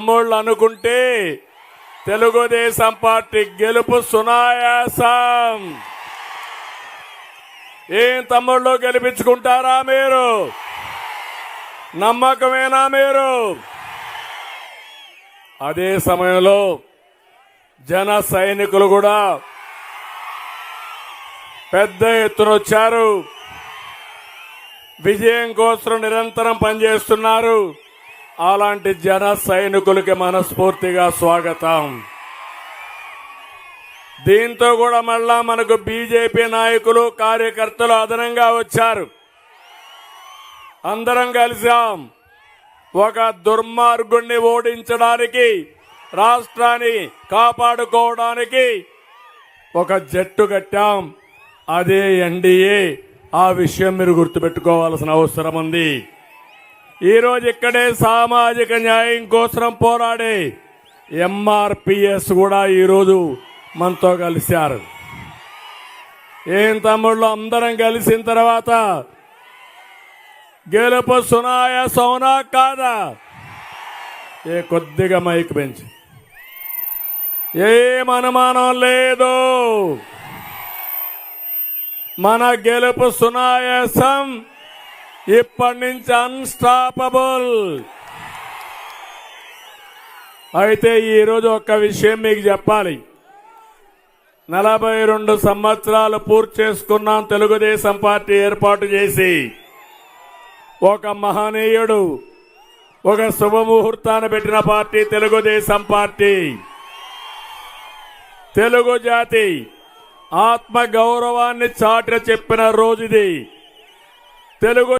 తమ్ముళ్ళు అనుకుంటే తెలుగుదేశం పార్టీ గెలుపు సునాయాసం. ఏం తమ్ముళ్ళు గెలిపించుకుంటారా మీరు? నమ్మకమేనా మీరు? అదే సమయంలో జన సైనికులు కూడా పెద్ద ఎత్తున వచ్చారు. విజయం కోసం నిరంతరం పనిచేస్తున్నారు. అలాంటి జన సైనికులకి మనస్ఫూర్తిగా స్వాగతం. దీంతో కూడా మళ్ళా మనకు బీజేపీ నాయకులు కార్యకర్తలు అదనంగా వచ్చారు. అందరం కలిసాం. ఒక దుర్మార్గుణ్ణి ఓడించడానికి రాష్ట్రాన్ని కాపాడుకోవడానికి ఒక జట్టు కట్టాం. అదే ఎన్డీఏ ఆ విషయం మీరు గుర్తుపెట్టుకోవాల్సిన అవసరం ఉంది. ఈ రోజు ఇక్కడే సామాజిక న్యాయం కోసం పోరాడే ఎంఆర్పిఎస్ కూడా ఈరోజు మనతో కలిశారు. ఏం తమ్ముళ్ళు అందరం కలిసిన తర్వాత గెలుపు సునాయ కాదా? ఏ కొద్దిగా మైక్ పెంచి. ఏం అనుమానం లేదు. మన గెలుపు సునాయాసం ఇప్పటి నుంచి అన్స్టాపబుల్ అయితే ఈరోజు ఒక విషయం మీకు చెప్పాలి. నలభై రెండు సంవత్సరాలు పూర్తి చేసుకున్నాం తెలుగుదేశం పార్టీ ఏర్పాటు చేసి. ఒక మహనీయుడు ఒక శుభముహూర్తాన్ని పెట్టిన పార్టీ తెలుగుదేశం పార్టీ. తెలుగు జాతి ఆత్మ గౌరవాన్ని చాట చెప్పిన రోజుది. తెలుగు